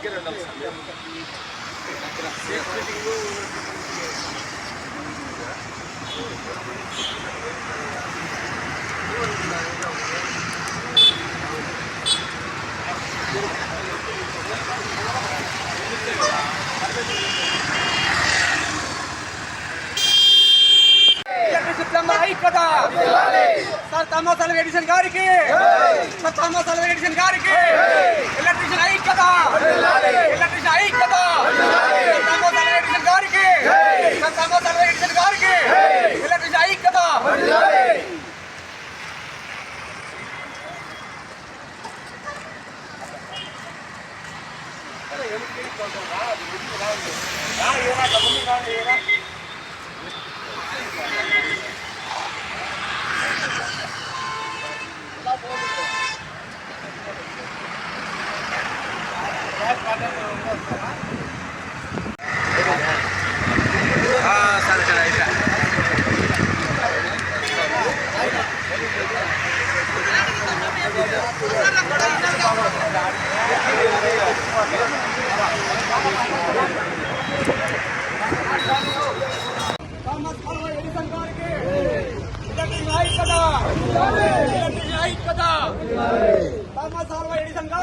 Electricity ఐక్యత sir Thomas Alva Edison గారికి sir Thomas Alva Edison గారికి ఎలక్ట్రిసిటీ ఐక్యత ఎలక్ట్రిసిటీ ఐక్యత సార్ థామస్ అల్వా ఎడిసన్ గారికి సార్ థామస్ అల్వా ఎడిసన్ గారికి ఎలక్ట్రిసిటీ ఐక్యత థామస్ అల్వా ఎడిసన్ గారికి ఎలక్ట్రిసిటీ ఐక్యత ఎలక్ట్రిసిటీ ఐక్యత థామస్ అల్వా ఎడిసన్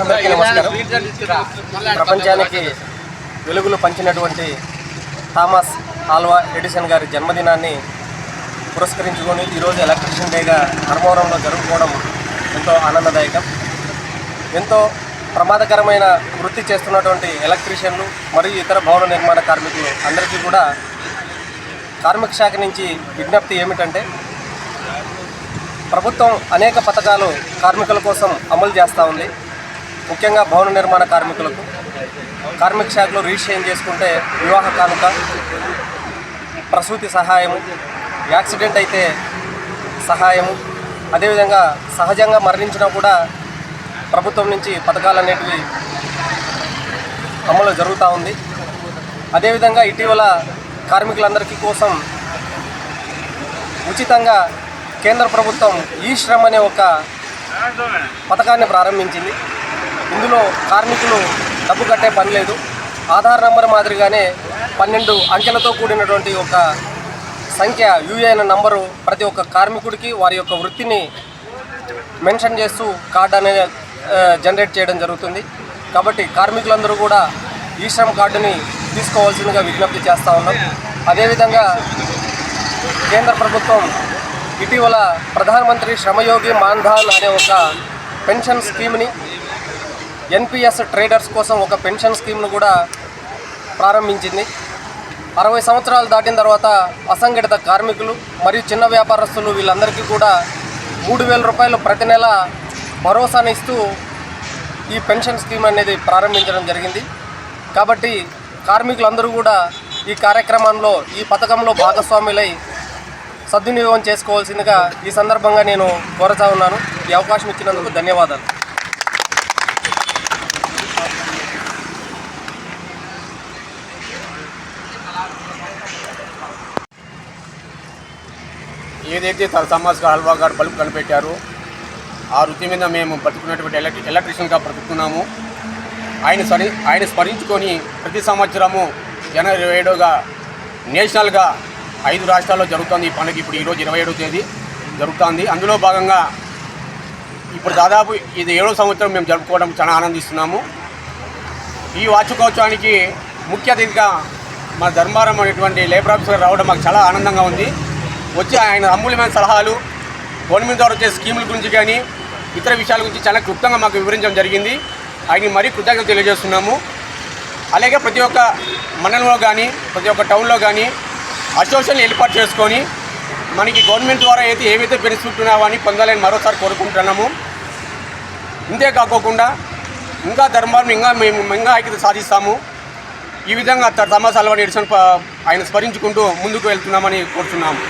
అందరికీ నమస్కారం. ప్రపంచానికి వెలుగులు పంచినటువంటి థామస్ ఆల్వా ఎడిసన్ గారి జన్మదినాన్ని పురస్కరించుకొని ఈరోజు ఎలక్ట్రిషియన్ డేగా ధర్మవరంలో జరుపుకోవడం ఎంతో ఆనందదాయకం. ఎంతో ప్రమాదకరమైన వృత్తి చేస్తున్నటువంటి ఎలక్ట్రీషియన్లు మరియు ఇతర భవన నిర్మాణ కార్మికులు అందరికీ కూడా కార్మిక శాఖ నుంచి విజ్ఞప్తి ఏమిటంటే ప్రభుత్వం అనేక పథకాలు కార్మికుల కోసం అమలు చేస్తూ ఉంది. ముఖ్యంగా భవన నిర్మాణ కార్మికులకు. కార్మిక శాఖలో రిజిస్ట్రేషన్ చేసుకుంటే వివాహ కానుక ప్రసూతి సహాయము యాక్సిడెంట్ అయితే సహాయము. అదేవిధంగా సహజంగా మరణించినా కూడా ప్రభుత్వం నుంచి పథకాలు అనేటివి అమలు జరుగుతూ ఉంది. అదేవిధంగా ఇటీవల కార్మికులందరికీ కోసం ఉచితంగా కేంద్ర ప్రభుత్వం ఈ శ్రమ్ అనే ఒక పథకాన్ని ప్రారంభించింది. ఇందులో కార్మికులు డబ్బు కట్టే పని లేదు. ఆధార్ నంబర్ మాదిరిగానే పన్నెండు అంకెలతో కూడినటువంటి ఒక సంఖ్య యూఏఎన్ నంబరు ప్రతి ఒక్క కార్మికుడికి వారి యొక్క వృత్తిని మెన్షన్ చేస్తూ కార్డు అనేది జనరేట్ చేయడం జరుగుతుంది. కాబట్టి కార్మికులందరూ కూడా ఈ శ్రమ్ కార్డుని తీసుకోవాల్సిందిగా విజ్ఞప్తి చేస్తూ ఉన్నాం. అదేవిధంగా కేంద్ర ప్రభుత్వం ఇటీవల ప్రధానమంత్రి శ్రమయోగి మాన్ధాన్ అనే ఒక పెన్షన్ స్కీమ్ని ఎన్పిఎస్ ట్రేడర్స్ కోసం ఒక పెన్షన్ స్కీమ్ను కూడా ప్రారంభించింది. అరవై సంవత్సరాలు దాటిన తర్వాత అసంఘటిత కార్మికులు మరియు చిన్న వ్యాపారస్తులు వీళ్ళందరికీ కూడా మూడు వేల రూపాయలు ప్రతి నెల భరోసాను ఇస్తూ ఈ పెన్షన్ స్కీమ్ అనేది ప్రారంభించడం జరిగింది. కాబట్టి కార్మికులందరూ కూడా ఈ కార్యక్రమంలో ఈ పథకంలో భాగస్వాములై సద్వినియోగం చేసుకోవాల్సిందిగా ఈ సందర్భంగా నేను కోరుతా ఉన్నాను. ఈ అవకాశం ఇచ్చినందుకు ధన్యవాదాలు. ఏదైతే తన సమాజ్గా హల్వా గారు బల్బు కనిపెట్టారో ఆ వృత్తి మీద మేము బతుకున్నటువంటి ఎలక్ట్రి ఎలక్ట్రీషియన్గా బ్రతుకున్నాము ఆయన సరి ఆయన స్మరించుకొని ప్రతి సంవత్సరము జనవరి ఇరవై ఏడుగా నేషనల్గా ఐదు రాష్ట్రాల్లో జరుగుతుంది ఈ పండుగ. ఇప్పుడు ఈరోజు ఇరవై ఏడవ తేదీ జరుగుతుంది. అందులో భాగంగా ఇప్పుడు దాదాపు ఇది ఏడో సంవత్సరం మేము జరుపుకోవడం చాలా ఆనందిస్తున్నాము. ఈ వార్షికోత్సవానికి ముఖ్య అతిథిగా మా ధర్మారం అనేటువంటి లేబర్ ఆఫీసర్ రావడం మాకు చాలా ఆనందంగా ఉంది. వచ్చి ఆయన అమూల్యమైన సలహాలు గవర్నమెంట్ ద్వారా వచ్చే స్కీముల గురించి కానీ ఇతర విషయాల గురించి చాలా క్లుప్తంగా మాకు వివరించడం జరిగింది. ఆయన మరీ కృతజ్ఞత తెలియజేస్తున్నాము. అలాగే ప్రతి ఒక్క మండలంలో కానీ ప్రతి ఒక్క టౌన్లో కానీ అసోసియేషన్ ఏర్పాటు చేసుకొని మనకి గవర్నమెంట్ ద్వారా అయితే ఏవైతే బెనిఫిట్ ఉన్నావో అని పొందాలని మరోసారి కోరుకుంటున్నాము. ఇంతే కాకోకుండా ఇంకా ధర్మాలను ఇంకా మేము ఇంకా ఐక్యత సాధిస్తాము. ఈ విధంగా థామస్ అల్వా ఆయన స్మరించుకుంటూ ముందుకు వెళ్తున్నామని కోరుతున్నాము.